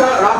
রাস্তা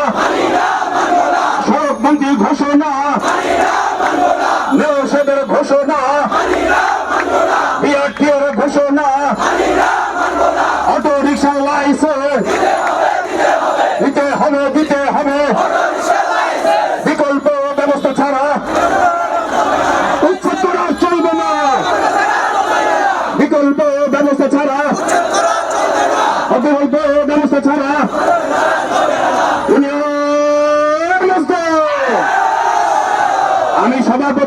অবিকল্প ব্যবস্থা ছাড়া। আমি সভাপতি